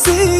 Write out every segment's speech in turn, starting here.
see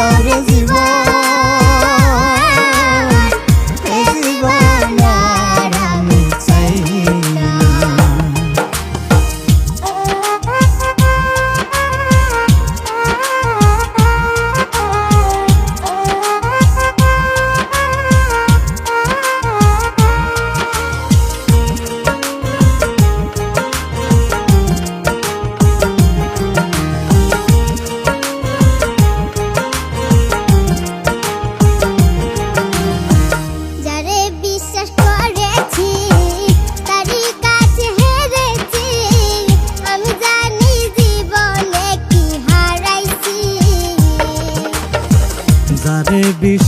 我的